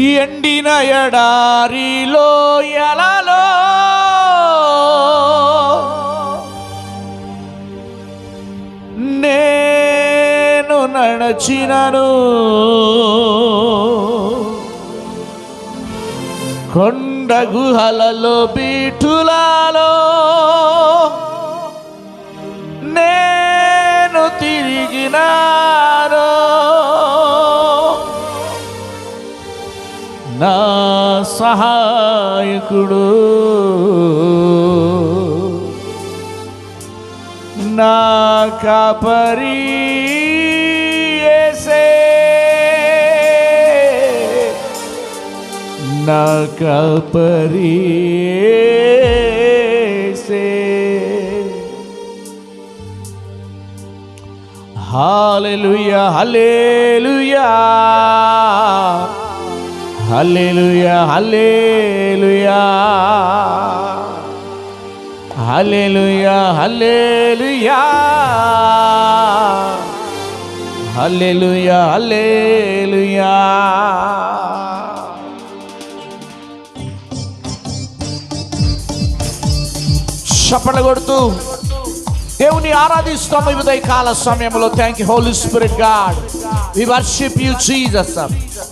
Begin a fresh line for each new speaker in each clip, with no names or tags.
ఈ ఎండిన ఎడారిలో ఎలలో నేను నడచినను. కొండ గుహలలో బీటులలో సహాయకుడు. నా కాపరి నా కాపరి hallelujah hallelujah. Hallelujah hallelujah. Hallelujah hallelujah. Hallelujah hallelujah. Hallelujah చప్పట్లు కొడుతూ దేవుని ఆరాధిస్తాము ఉదయ కాల సమయంలో. Thank you Holy Spirit God we worship you Jesus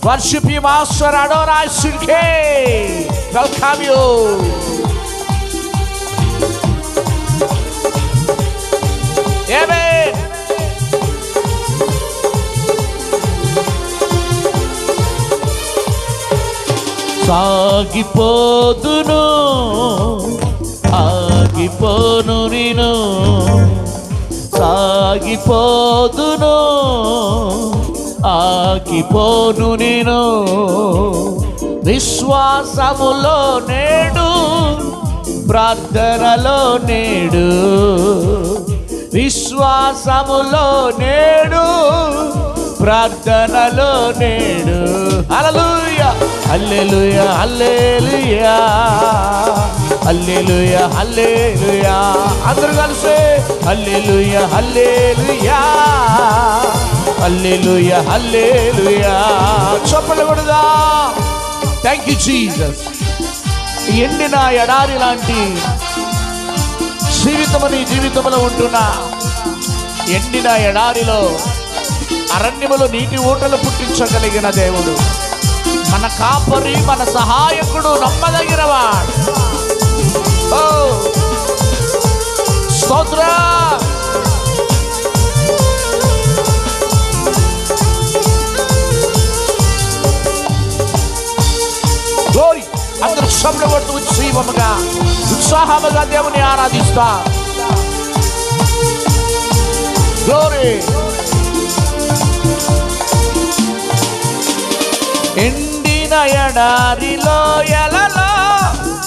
worship you master అడోరాయ్ సిల్కే వెల్కమ్ యు ఏమే సాగిపోదును. సాగిపోను నేను సాగిపోదును. ఆగిపోను నేను విశ్వాసములో నేడు ప్రార్థనలో నేడు. విశ్వాసములో నేడు ప్రార్థనలో నేడు. అలలు హల్లెలుయా హల్లెలుయా హల్లెలుయా హల్లెలుయా అందరూ కలిసి. హల్లెలుయా హల్లెలుయా హల్లెలుయా హల్లెలుయా చప్పలు కొడుదా. థ్యాంక్ యూ జీసస్ ఎండిన ఎడారి లాంటి జీవితము నీ జీవితంలో ఉంటున్నా. ఎండిన ఎడారిలో అరణ్యములో నీటి ఊటలు పుట్టించగలిగిన దేవుడు. మన కాపరి మన సహాయకుడు నమ్మదగినవాడు. ఓ! స్తోత్ర! గ్లోరీ అందరూ శబ్దం కొడుతూ ఉత్సీవముగా ఉత్సాహముగా దేవుని ఆరాధిస్తా. గ్లోరీ ఎండిన ఎడారిలో ఎలలో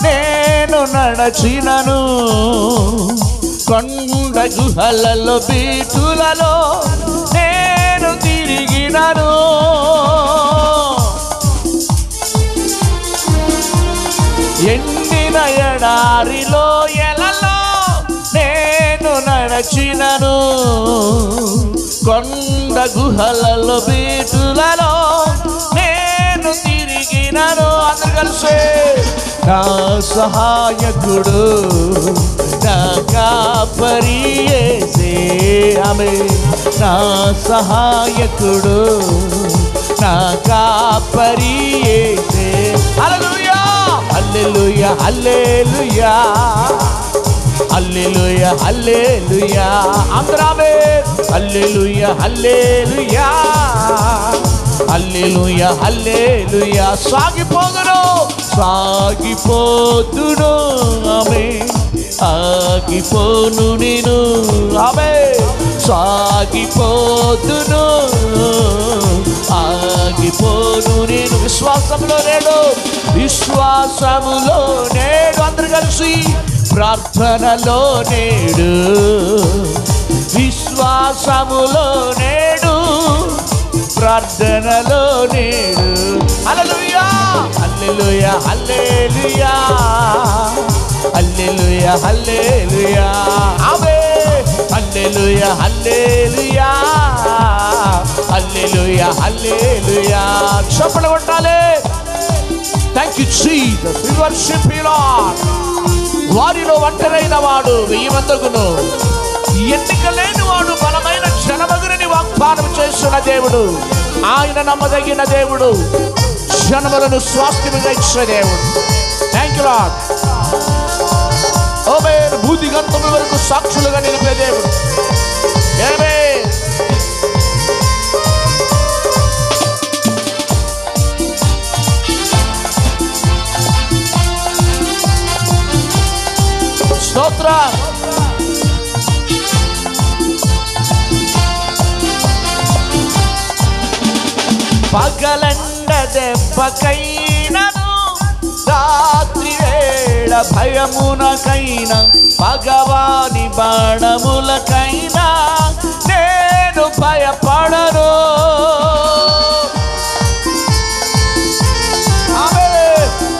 నేను నడచినను. కొండ గుహలలో బీచులలో నేను తిరిగినను. ఎండిన ఎడారిలో ఎలలో నేను నడచినను. కొండ గుహలలో బీచులలో కలిసే. నా సహాయకుడు నా కాపరి ఆమె నా సహాయకుడు నా కాపరి అల్లెలుయా అల్లెలుయా హల్లెలూయా హల్లెలూయా. హల్లెలూయా అందరామే హల్లెలూయా హల్లెలూయా. హల్లెలూయా హల్లెలూయా. సాగిపోదును సాగిపోదును ఆమె. ఆగిపోను నేను ఆమె. సాగిపోదును ఆగిపోను నేను. విశ్వాసంలో నేడు విశ్వాసములో నేడు. అందరు కలిసి ప్రార్థనలో నేడు. విశ్వాసములో నేడు. ప్రార్థనలో నేడు. Hallelujah! Hallelujah! Hallelujah! Hallelujah hallelujah amen! Hallelujah hallelujah! Hallelujah hallelujah చప్పలు కొట్టాలి! Thank you Jesus we worship you Lord వారిలో ఒంటరైన వాడు వెయ్యి మందకును ఎన్నిక లేని వాడు బలమైన జనమగురిని వాగ్దానం చేస్తున్న దేవుడు. ఆయన నమ్మదగిన దేవుడు. జనములను స్వాస్థ్యముగా ఇచ్చిన దేవుడు. థ్యాంక్ యూ లాడ్ ఓమే భూతి గంతముల వరకు సాక్షులుగా నిలిపే దేవుడు. పగలండ దెబ్బకైనను రాత్రి వేళ భయమునకైనా భగవాని బాణములకైనా నేను భయపడను.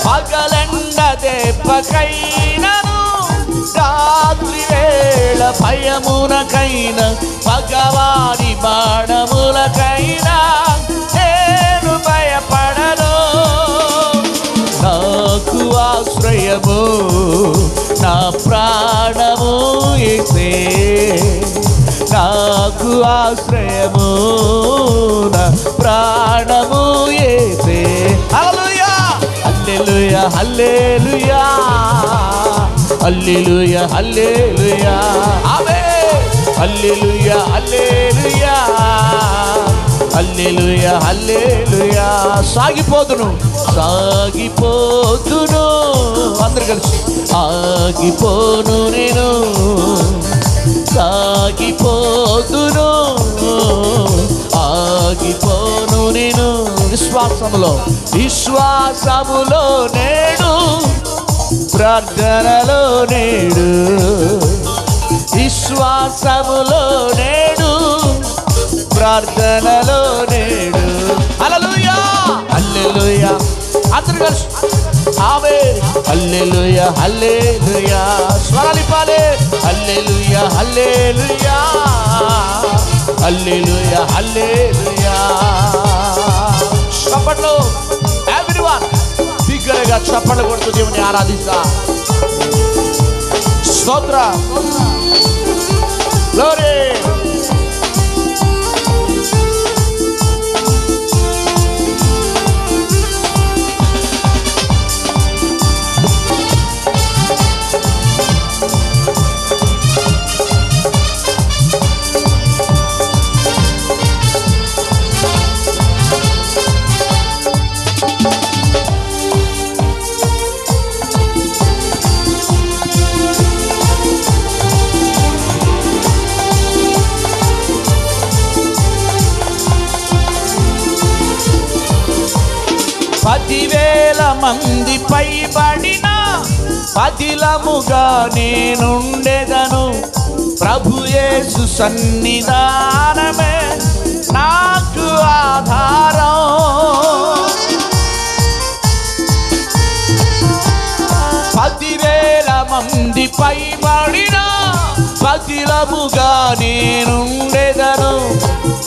పగలండ దెబ్బకైనను రాత్రి వేళ భయమునకైనా భగవాని బాణములకైనా ఆశ్రయము నా ప్రాణము ఏసే నాకు ఆశ్రయము నా ప్రాణము ఏసే హల్లెలూయా! హల్లెలూయా హల్లెలూయా హల్లెలూయా హల్లెలూయా. ఆమె హల్లెలూయా హల్లెలూయా హల్లెలూయా హల్లెలూయా. సాగిపోదును. సాగిపోతును. అందరు కలిసి ఆగిపోను నేను. సాగిపోతును. ఆగిపోను నేను. విశ్వాసములో విశ్వాసములో నేడు. ప్రార్థనలో నేడు. విశ్వాసములో నేడు. ప్రార్థనలో నేడు. హల్లెలూయా! అల్లెలుయా అందరూ కలిసి ఆమె హల్లెలూయా హల్లెలూయా. స్వరాలిపాలే హల్లెలూయా హల్లెలూయా. హల్లెలూయా హల్లెలూయా. చప్పట్లు. ఎవ్రీవన్ బిగ్గరగా చప్పట్లు కొడుతూ దేవుని ఆరాధిస్తా. స్తోత్ర. గ్లోరీ మంది పైబడిన పదిలముగా నేనుండెదను. ప్రభుయేసు సన్నిధానమే నాకు ఆధారం. పదివేల మంది పైబడిన పదిలముగా నేనుండెదను.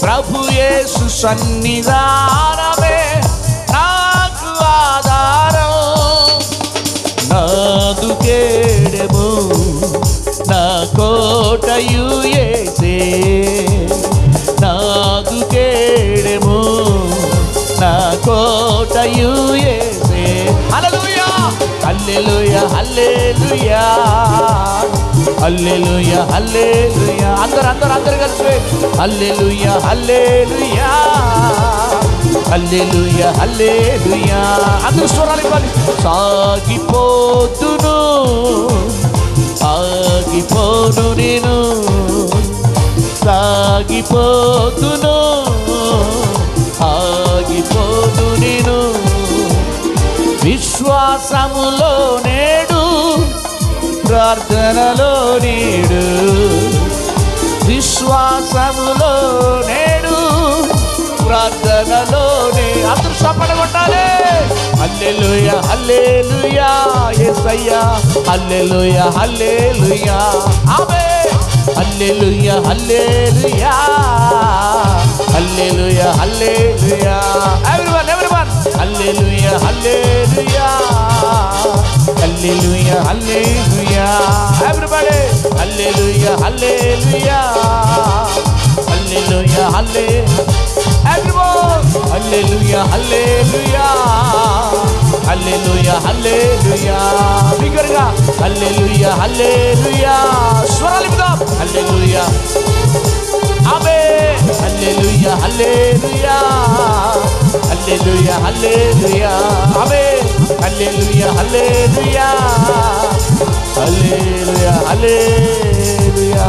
ప్రభుయేసు సన్నిధానమే కోటయు ఏసే నాదు కేడము నా కోటయు ఏసే హల్లెలూయా హల్లెలూయా! అల్లెలుయా హల్లెలూయా హల్లెలూయా! అందరు అందరు అందరు కలిసి హల్లెలూయా అల్లెలుయా హల్లెలూయా అల్లెలుయా అందరు స్వరాలు ఇవ్వాలి. సాగిపోతును. ఆగిపోతును ఆగిపోను నేను. విశ్వాసములో నేడు ప్రార్థనలో నేడు. విశ్వాసములో నేడు. ప్రార్థనలోనే అందరూ చప్పట కొట్టాలి. హల్లెలూయ హల్లెలూయా యేసయ్యా హల్లెలూయ హల్లెలూయా. ఆమె హల్లెలూయా హల్లెలూయా హల్లెలూయా హల్లెలూయా ఎవరీవన్ ఎవరీవన్ హల్లెలూయా హల్లెలూయా హల్లెలూయా హల్లెలూయా ఎవ్రీబడీ హల్లెలూయా హల్లెలూయా హల్లెలూయా హల్లే everyone hallelujah hallelujah hallelujah hallelujah. బిగరగా హల్లెలూయా హల్లెలుయా. స్వరాలు ఇద్దాం hallelujah. Amen. Hallelujah hallelujah. Hallelujah hallelujah. Amen. Hallelujah hallelujah. Hallelujah hallelujah.